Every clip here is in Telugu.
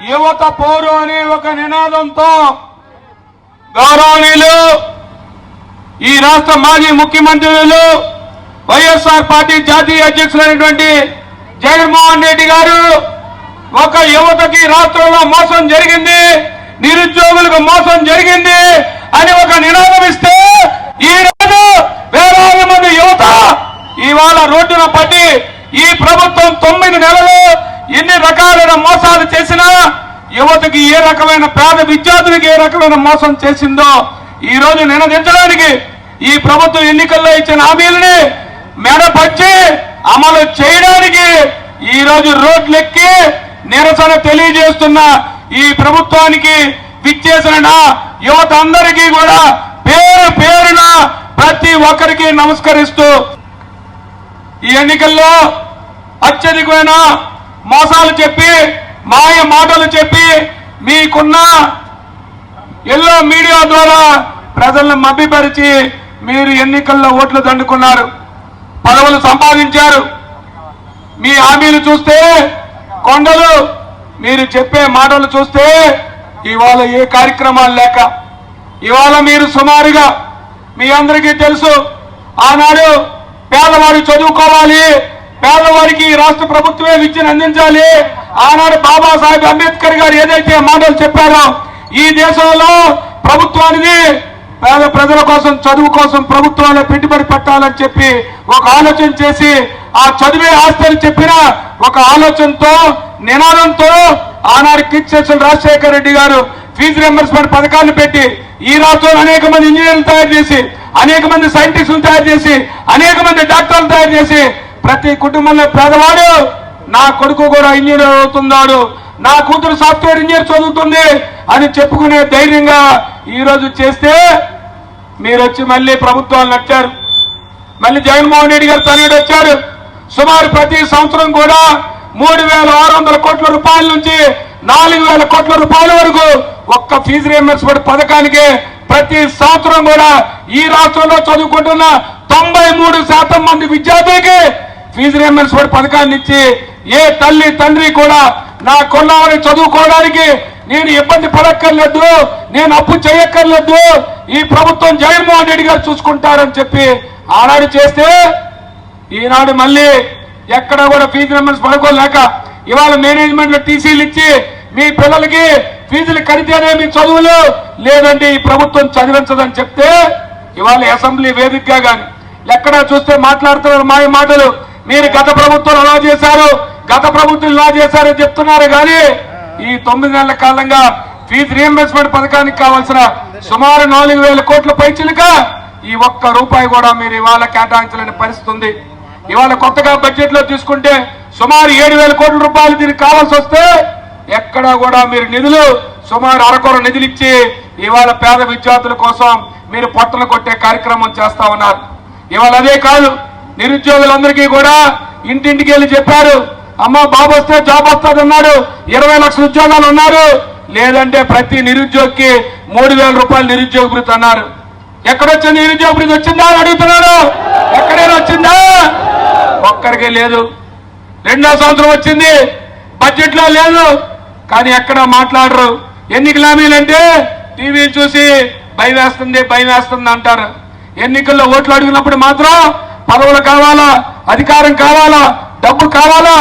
యువత పోరు అనే ఒక నినాదంతో గౌరవనీయులు ఈ రాష్ట్ర మాజీ ముఖ్యమంత్రులు వైఎస్ఆర్ పార్టీ జాతీయ అధ్యక్షులైనటువంటి జగన్మోహన్ రెడ్డి గారు ఒక యువతకి రాష్ట్రంలో మోసం జరిగింది నిరుద్యోగులకు మోసం జరిగింది అని ఒక నినాదం ఇస్తే ఈ రోజు వేలాది మంది యువత ఇవాళ రోడ్డున పట్టి ఈ ప్రభుత్వం తొమ్మిది నెలలు ఎన్ని రకాలైన మోసాలు చేసినా యువతకి ఏ రకమైన పేద విద్యార్థులకి ఏ రకమైన మోసం చేసిందో ఈ రోజు నినదించడానికి ఈ ప్రభుత్వం ఎన్నికల్లో ఇచ్చిన హామీలని మెడపచ్చి అమలు చేయడానికి ఈ రోజు రోడ్లెక్కి నిరసన తెలియజేస్తున్న ఈ ప్రభుత్వానికి విచ్చేసిన యువత అందరికీ కూడా పేరు పేరున ప్రతి ఒక్కరికి నమస్కరిస్తూ ఈ ఎన్నికల్లో అత్యధికమైన మోసాలు చెప్పి మాయ మాటలు చెప్పి మీకున్న ఎల్లో మీడియా ద్వారా ప్రజలను మభ్యపరిచి మీరు ఎన్నికల్లో ఓట్లు దండుకున్నారు. పదవులు సంపాదించారు. మీ హామీలు చూస్తే కొండలు మీరు చెప్పే మాటలు చూస్తే ఇవాళ ఏ కార్యక్రమాలు లేక ఇవాళ మీరు సుమారుగా మీ అందరికీ తెలుసు ఆనాడు పేదవాడు చదువుకోవాలి పేదవారికి ఈ రాష్ట్ర ప్రభుత్వమే విద్యను అందించాలి. ఆనాడు బాబాసాహెబ్ అంబేద్కర్ గారు ఏదైతే మాటలు చెప్పారో ఈ దేశంలో ప్రభుత్వానికి పేద ప్రజల కోసం చదువు కోసం ప్రభుత్వాలు పెట్టుబడి పెట్టాలని చెప్పి ఒక ఆలోచన చేసి ఆ చదివే ఆస్తి అని చెప్పిన ఒక ఆలోచనతో నినాదంతో ఆనాడు కిచ్చేసిన రాజశేఖర రెడ్డి గారు ఫీజు రింబర్స్మెంట్ పథకాన్ని పెట్టి ఈ రాష్ట్రంలో అనేక మంది ఇంజనీర్లు తయారు చేసి అనేక మంది సైంటిస్టులు తయారు చేసి అనేక మంది డాక్టర్లు తయారు చేసి ప్రతి కుటుంబంలో పేదవాడు నా కొడుకు కూడా ఇంజనీర్ అవుతున్నాడు నా కూతురు సాఫ్ట్వేర్ ఇంజనీర్ చదువుతుంది అని చెప్పుకునే ధైర్యంగా ఈ రోజు చేస్తే మీరు వచ్చి మళ్ళీ ప్రభుత్వాలు నచ్చారు మళ్ళీ జగన్మోహన్ రెడ్డి గారు తనేడు వచ్చారు. సుమారు ప్రతి సంవత్సరం కూడా మూడు వేల ఆరు వందల కోట్ల రూపాయల నుంచి నాలుగు వేల కోట్ల రూపాయల వరకు ఒక్క ఫీజు రియంబర్స్మెంట్ పథకానికి ప్రతి సంవత్సరం కూడా ఈ రాష్ట్రంలో చదువుకుంటున్న తొంభై మూడు శాతం మంది విద్యార్థులకి ఫీజు రియంబర్స్మెంట్ పథకాన్ని ఇచ్చి ఏ తల్లి తండ్రి కూడా నా కొన్నామని చదువుకోవడానికి నేను ఇబ్బంది పడక్కర్లేదు నేను అప్పు చేయక్కర్లేదు. ఈ ప్రభుత్వం జగన్మోహన్ రెడ్డి గారు చూసుకుంటారని చెప్పి ఆనాడు చేస్తే ఈనాడు మళ్ళీ ఎక్కడ కూడా ఫీజు రియంబర్స్ పడుకోలేక ఇవాళ మేనేజ్మెంట్లో టీసీలు ఇచ్చి మీ పిల్లలకి ఫీజులు కడితేనే మీ చదువులు లేదంటే ఈ ప్రభుత్వం చదివించదని చెప్తే ఇవాళ అసెంబ్లీ వేదికగా గాని ఎక్కడా చూస్తే మాట్లాడుతున్నారు మాయ మాటలు. మీరు గత ప్రభుత్వం అలా చేశారు గత ప్రభుత్వం ఇలా చేశారని చెప్తున్నారు కానీ ఈ తొమ్మిది నెలల కాలంగా ఫీజు రియంబర్స్మెంట్ పథకానికి కావాల్సిన సుమారు నాలుగు వేల కోట్ల పైచిలుగా ఈ ఒక్క రూపాయి కూడా మీరు ఇవాళ కేటాయించలేని పరిస్థితి ఉంది. ఇవాళ కొత్తగా బడ్జెట్లో తీసుకుంటే సుమారు ఏడు వేల కోట్ల రూపాయలు దీనికి కావాల్సి వస్తే ఎక్కడా కూడా మీరు నిధులు సుమారు అరకొర నిధులు ఇచ్చి ఇవాళ పేద విద్యార్థుల కోసం మీరు పొట్టలు కొట్టే కార్యక్రమం చేస్తా ఉన్నారు. ఇవాళ అదే కాదు నిరుద్యోగులందరికీ కూడా ఇంటింటికి వెళ్ళి చెప్పారు అమ్మ బాబు వస్తే జాబ్ వస్తుంది అన్నాడు ఇరవై లక్షల ఉద్యోగాలు ఉన్నారు. లేదంటే ప్రతి నిరుద్యోగికి మూడు వేల రూపాయలు నిరుద్యోగ భృతి అన్నారు. ఎక్కడొచ్చింది నిరుద్యోగ భృతి? వచ్చిందా? అని అడుగుతున్నారు ఎక్కడైనా వచ్చిందా? ఒక్కరికే లేదు. రెండో సంవత్సరం వచ్చింది. బడ్జెట్లో లేదు. కానీ ఎక్కడ మాట్లాడరు. ఎన్నికల హామీలంటే టీవీ చూసి భయం వేస్తుంది భయం వేస్తుంది అంటారు. ఎన్నికల్లో ఓట్లు అడిగినప్పుడు మాత్రం పదవులు కావాలా? అధికారం కావాలా? డబ్బు కావాలా?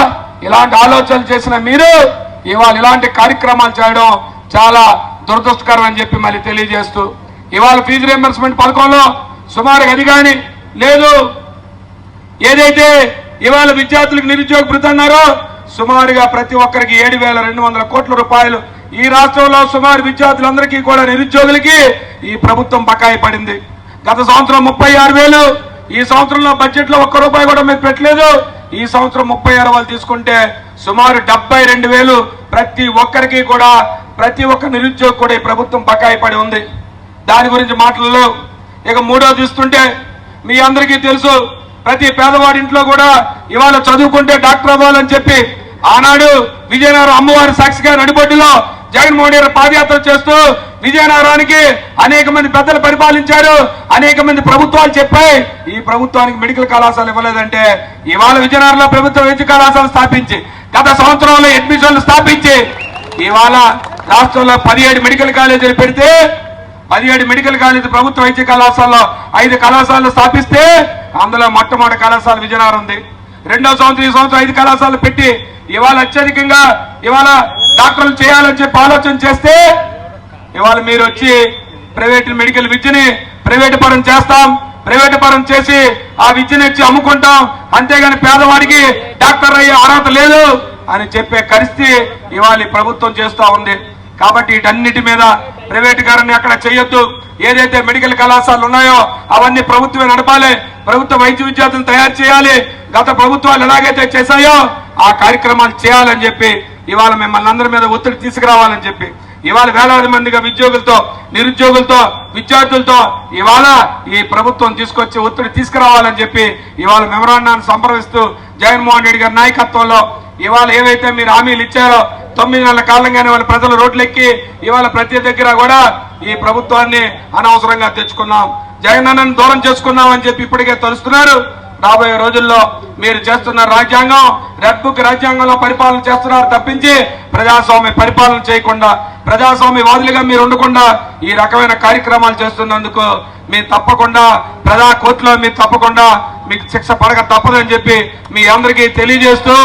ఇలాంటి ఆలోచనలు చేసిన మీరు ఇవాళ ఇలాంటి కార్యక్రమాలు చేయడం చాలా దురదృష్టకరం అని చెప్పి మళ్ళీ తెలియజేస్తూ ఇవాళ ఫీజు రియంబర్స్మెంట్ పథకంలో సుమారు అది కానీ లేదు. ఏదైతే ఇవాళ విద్యార్థులకు నిరుద్యోగ భృతి సుమారుగా ప్రతి ఒక్కరికి ఏడు వేల రెండు వందల కోట్ల రూపాయలు ఈ రాష్ట్రంలో సుమారు విద్యార్థులందరికీ కూడా నిరుద్యోగులకి ఈ ప్రభుత్వం బకాయి పడింది. గత సంవత్సరం ముప్పై ఆరు వేలు ఈ సంవత్సరంలో బడ్జెట్లో ఒక్క రూపాయి కూడా మీరు పెట్టలేదు. ఈ సంవత్సరం ముప్పై ఆరు వాళ్ళు తీసుకుంటే సుమారు డెబ్బై రెండు వేలు ప్రతి ఒక్కరికి కూడా ప్రతి ఒక్క నిరుద్యోగి కూడా ఈ ప్రభుత్వం బకాయి పడి ఉంది. దాని గురించి మాటలలో ఇక మూడో చూస్తుంటే మీ అందరికీ తెలుసు ప్రతి పేదవాడింట్లో కూడా ఇవాళ చదువుకుంటే డాక్టర్ అవ్వాలని చెప్పి ఆనాడు విజయనగరం అమ్మవారి సాక్షిగా నడిబొడ్డులో జగన్మోహన్ రెడ్డి పాదయాత్ర చేస్తూ విజయనగరానికి అనేక మంది పెద్దలు పరిపాలించారు అనేక మంది ప్రభుత్వాలు చెప్పాయి. ఈ ప్రభుత్వానికి మెడికల్ కళాశాల ఇవ్వలేదంటే ఇవాళ విజయనగరంలో ప్రభుత్వ వైద్య కళాశాల స్థాపించి గత సంవత్సరంలో అడ్మిషన్లు స్థాపించి ఇవాళ రాష్ట్రంలో పదిహేడు మెడికల్ కాలేజీలు పెడితే పదిహేడు మెడికల్ కాలేజీ ప్రభుత్వ వైద్య కళాశాలలో ఐదు కళాశాలలు స్థాపిస్తే అందులో మొట్టమొదటి కళాశాల విజయనగరం ఉంది. రెండో సంవత్సరం ఈ సంవత్సరం ఐదు కళాశాలలు పెట్టి ఇవాళ అత్యధికంగా ఇవాళ డాక్టర్లు చేయాలని చెప్పి ఆలోచన చేస్తే ఇవాళ మీరు వచ్చి ప్రైవేట్ మెడికల్ విద్యని ప్రైవేట్ పరం చేస్తాం ప్రైవేట్ పరం చేసి ఆ విద్యను ఇచ్చి అమ్ముకుంటాం. అంతేగాని పేదవాడికి డాక్టర్ అయ్యే అర్హత లేదు అని చెప్పే పరిస్థితి ఇవాళ ప్రభుత్వం చేస్తా ఉంది. కాబట్టి వీటన్నిటి మీద ప్రైవేటీకరణ అక్కడ చేయొద్దు. ఏదైతే మెడికల్ కళాశాలలు ఉన్నాయో అవన్నీ ప్రభుత్వమే నడపాలి. ప్రభుత్వ వైద్య విద్యార్థులను తయారు చేయాలి. గత ప్రభుత్వాలు ఎలాగైతే చేశాయో ఆ కార్యక్రమాలు చేయాలని చెప్పి ఇవాళ మిమ్మల్ని అందరి మీద ఒత్తిడి తీసుకురావాలని చెప్పి ఇవాళ వేలాది మందిగా ఉద్యోగులతో నిరుద్యోగులతో విద్యార్థులతో ఇవాళ ఈ ప్రభుత్వం తీసుకొచ్చి ఒత్తిడి తీసుకురావాలని చెప్పి ఇవాళ మెమరాండాన్ని సంప్రదిస్తూ జగన్మోహన్ రెడ్డి గారి నాయకత్వంలో ఇవాళ ఏవైతే మీరు హామీలు ఇచ్చారో తొమ్మిది నెలల కాలంగానే వాళ్ళ ప్రజలు రోడ్లెక్కి ఇవాళ ప్రతి దగ్గర కూడా ఈ ప్రభుత్వాన్ని అనవసరంగా తెచ్చుకున్నాం. జగనన్నను దూరం చేసుకున్నాం అని చెప్పి ఇప్పటికే తలుస్తున్నారు. రాబోయే రోజుల్లో మీరు చేస్తున్న రాజ్యాంగం రెడ్ బుక్ రాజ్యాంగంలో పరిపాలన చేస్తున్నారు తప్పించి ప్రజాస్వామ్య పరిపాలన చేయకుండా ప్రజాస్వామ్యవాదులుగా మీరు ఉండకుండా ఈ రకమైన కార్యక్రమాలు చేస్తున్నందుకు మీరు తప్పకుండా ప్రజా కోర్టులో మీరు తప్పకుండా మీకు శిక్ష పడక తప్పదని చెప్పి మీ అందరికీ తెలియజేస్తూ